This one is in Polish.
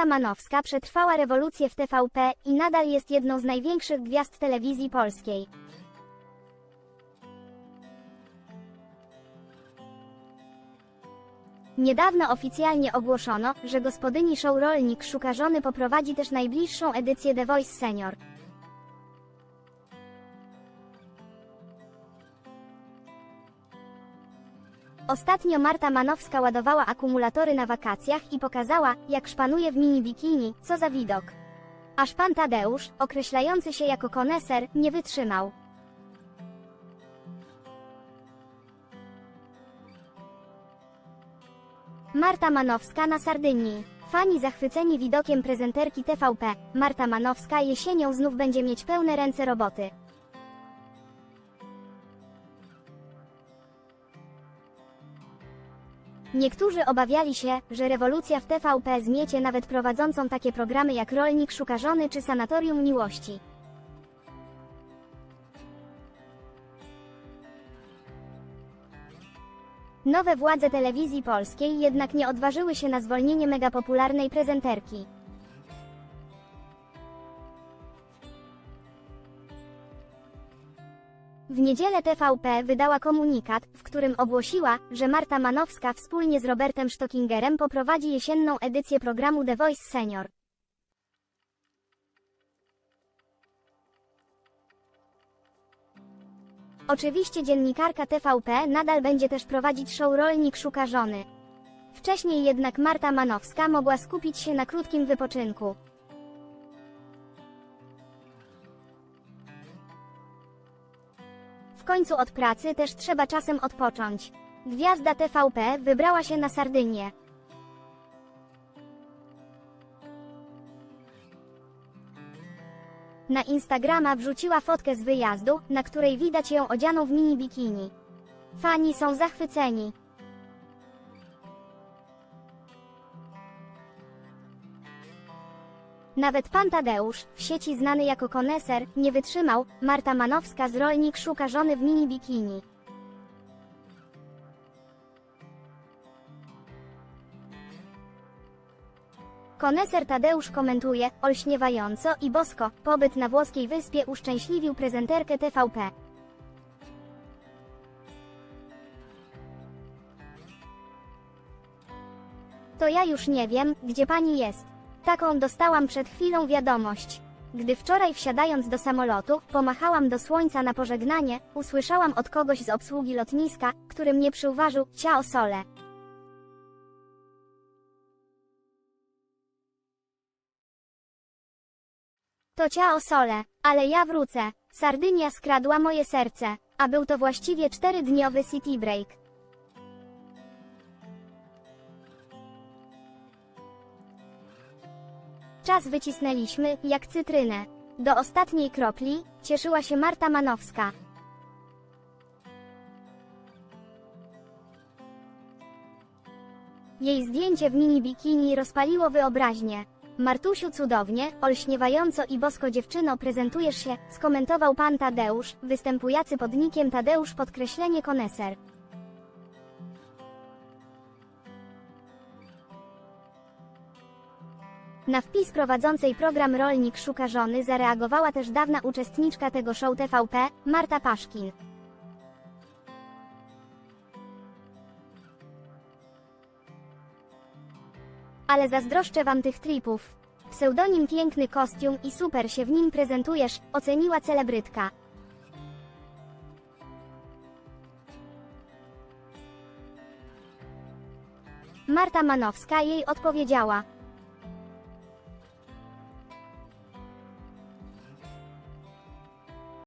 Marta Manowska przetrwała rewolucję w TVP i nadal jest jedną z największych gwiazd telewizji polskiej. Niedawno oficjalnie ogłoszono, że gospodyni show Rolnik Szuka Żony poprowadzi też najbliższą edycję The Voice Senior. Ostatnio Marta Manowska ładowała akumulatory na wakacjach i pokazała, jak szpanuje w mini bikini, co za widok. Aż pan Tadeusz, określający się jako koneser, nie wytrzymał. Marta Manowska na Sardynii. Fani zachwyceni widokiem prezenterki TVP, Marta Manowska jesienią znów będzie mieć pełne ręce roboty. Niektórzy obawiali się, że rewolucja w TVP zmiecie nawet prowadzącą takie programy jak Rolnik Szuka Żony czy Sanatorium Miłości. Nowe władze telewizji polskiej jednak nie odważyły się na zwolnienie megapopularnej prezenterki. W niedzielę TVP wydała komunikat, w którym ogłosiła, że Marta Manowska wspólnie z Robertem Stockingerem poprowadzi jesienną edycję programu The Voice Senior. Oczywiście dziennikarka TVP nadal będzie też prowadzić show Rolnik Szuka Żony. Wcześniej jednak Marta Manowska mogła skupić się na krótkim wypoczynku. W końcu od pracy też trzeba czasem odpocząć. Gwiazda TVP wybrała się na Sardynię. Na Instagrama wrzuciła fotkę z wyjazdu, na której widać ją odzianą w mini bikini. Fani są zachwyceni. Nawet pan Tadeusz, w sieci znany jako koneser, nie wytrzymał, Marta Manowska z Rolnik szuka żony w mini bikini. Koneser Tadeusz komentuje, olśniewająco i bosko, pobyt na włoskiej wyspie uszczęśliwił prezenterkę TVP. To ja już nie wiem, gdzie pani jest. Taką dostałam przed chwilą wiadomość. Gdy wczoraj wsiadając do samolotu, pomachałam do słońca na pożegnanie, usłyszałam od kogoś z obsługi lotniska, który mnie przyuważył, ciao sole. To ciao sole, ale ja wrócę. Sardynia skradła moje serce, a był to właściwie czterodniowy city break. Czas wycisnęliśmy, jak cytrynę. Do ostatniej kropli, cieszyła się Marta Manowska. Jej zdjęcie w mini bikini rozpaliło wyobraźnię. Martusiu cudownie, olśniewająco i bosko dziewczyno prezentujesz się, skomentował pan Tadeusz, występujący pod nikiem Tadeusz podkreślenie koneser. Na wpis prowadzącej program Rolnik Szuka Żony zareagowała też dawna uczestniczka tego show TVP, Marta Paszkin. Ale zazdroszczę wam tych tripów. Pseudonim piękny kostium i super się w nim prezentujesz, oceniła celebrytka. Marta Manowska jej odpowiedziała.